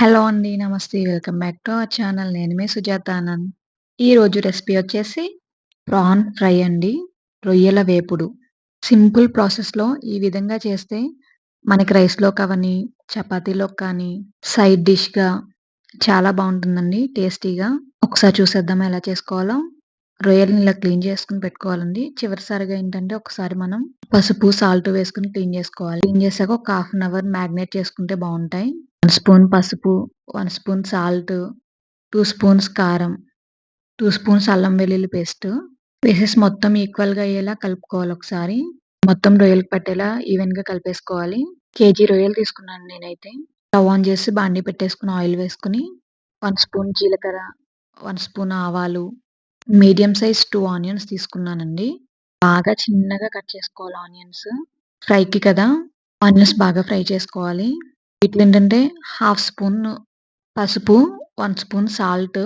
Hello అండి. నమస్తే. Welcome back to our channel. నేను మీ సుజాత ఆనంద్. ఈరోజు రెసిపీ వచ్చేసి ప్రాన్ ఫ్రై అండి. రొయ్యల వేపుడు. సింపుల్ ప్రాసెస్‌లో ఈ విధంగా చేస్తే మనకి రైస్‌లో కావని, చపాతీలో కానీ, సైడ్ డిష్‌గా చాలా బాగుంటుందండి టేస్టీగా. ఒకసారి చూసేద్దాం ఎలా చేసుకోవాలో? రొయ్యలని ఇలా క్లీన్ చేసుకొని పెట్టుకోవాలండి. చివరిసారిగా ఏంటంటే ఒకసారి మనం పసుపు, సాల్ట్ వేసుకుని క్లీన్ చేసుకోవాలి. క్లీన్ చేశాక ఒక హాఫ్ అన్ అవర్ మ్యాగ్నేట్ చేసుకుంటే బాగుంటాయి వన్ స్పూన్ పసుపు, one spoon salt, two spoons కారం, టూ స్పూన్స్ అల్లం వెల్లుల్లి పేస్ట్ వేసేసి మొత్తం ఈక్వల్‌గా అయ్యేలా కలుపుకోవాలి ఒకసారి. మొత్తం రొయ్యలు పట్టేలా ఈవెన్‌గా కలిపేసుకోవాలి. కేజీ రొయ్యలు తీసుకున్నాను నేనైతే. స్టవ్ ఆన్ చేసి బాండీ పెట్టేసుకొని ఆయిల్ వేసుకొని వన్ స్పూన్ జీలకర్ర, వన్ స్పూన్ ఆవాలు, మీడియం సైజ్ టూ ఆనియన్స్ తీసుకున్నానండి. బాగా చిన్నగా కట్ చేసుకోవాలి ఆనియన్స్. ఫ్రైకి కదా! ఆనియన్స్ బాగా ఫ్రై చేసుకోవాలి. వీటిలో ఏంటంటే హాఫ్ స్పూన్ పసుపు, వన్ స్పూన్ సాల్ట్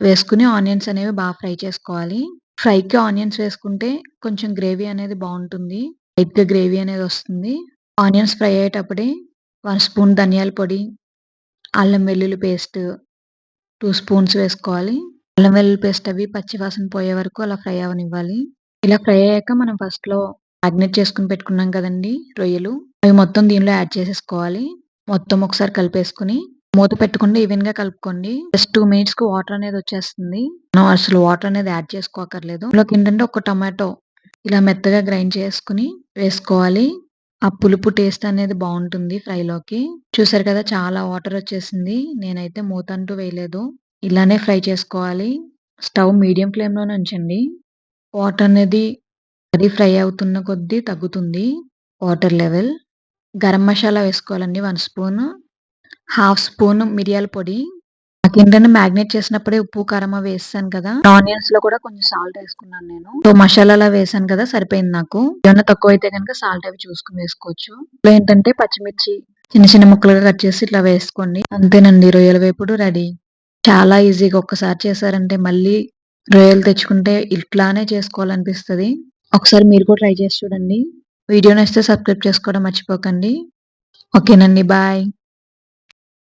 వేసుకుని ఆనియన్స్ అనేవి బాగా ఫ్రై చేసుకోవాలి. ఫ్రైకి ఆనియన్స్ వేసుకుంటే కొంచెం గ్రేవీ అనేది బాగుంటుంది లైట్‌గా గ్రేవీ అనేది వస్తుంది. ఆనియన్స్ ఫ్రై అయ్యేటప్పుడే వన్ స్పూన్ ధనియాల పొడి, అల్లం వెల్లుల్లి పేస్ట్ టూ స్పూన్స్ వేసుకోవాలి. అల్లం వెల్లుల్లి పేస్ట్ అవి పచ్చివాసన పోయే వరకు అలా ఫ్రై అవ్వనివ్వాలి. ఇలా ఫ్రై అయ్యాక మనం ఫస్ట్‌లో మ్యాగ్నెట్ చేసుకొని పెట్టుకున్నాం కదండీ రొయ్యలు. అవి మొత్తం దీనిలో యాడ్ చేసేసుకోవాలి. మొత్తం ఒకసారి కలిపేసుకొని మూత పెట్టకుండా ఈవెన్‌గా కలుపుకోండి. జస్ట్ టూ మినిట్స్కి వాటర్ అనేది వచ్చేస్తుంది. మనం అసలు వాటర్ అనేది యాడ్ చేసుకోకర్లేదు ఇందులోకి ఏంటంటే ఒక టమాటో ఇలా మెత్తగా గ్రైండ్ చేసుకుని వేసుకోవాలి. ఆ పులుపు టేస్ట్ అనేది బాగుంటుంది ఫ్రైలోకి. చూసారు కదా! చాలా వాటర్ వచ్చేసింది. నేనైతే మూత అంటూ వేయలేదు. ఇలానే ఫ్రై చేసుకోవాలి. స్టవ్ మీడియం ఫ్లేమ్‌లోనే ఉంచండి. వాటర్ అనేది అది ఫ్రై అవుతున్న కొద్దీ తగ్గుతుంది వాటర్ లెవెల్. గరం మసాలా వేసుకోవాలండి వన్ స్పూన్ హాఫ్ స్పూన్ మిరియాల పొడి. నాకేంటంటే మ్యాగ్నేట్ చేసినప్పుడే ఉప్పు, కారం వేసాను కదా ఆనియన్స్లో కూడా కొంచెం సాల్ట్ వేసుకున్నాను నేను. సో, మసాలాలో వేసాను కదా! సరిపోయింది నాకు. ఏమన్నా అయితే గనక సాల్ట్ అవి చూసుకొని వేసుకోవచ్చు. ఇందులో ఏంటంటే పచ్చిమిర్చి చిన్న చిన్న ముక్కలుగా కట్ చేసి ఇట్లా వేసుకోండి. అంతేనండి రొయ్యల వేపుడు రెడీ. చాలా ఈజీగా ఒక్కసారి చేశారంటే మళ్ళీ రొయ్యలు తెచ్చుకుంటే ఇట్లానే చేసుకోవాలనిపిస్తుంది ఒకసారి మీరు కూడా ట్రై చేసి చూడండి. వీడియో నచ్చితే సబ్స్క్రైబ్ చేసుకోవడం మర్చిపోకండి. ఓకేనండి. బాయ్.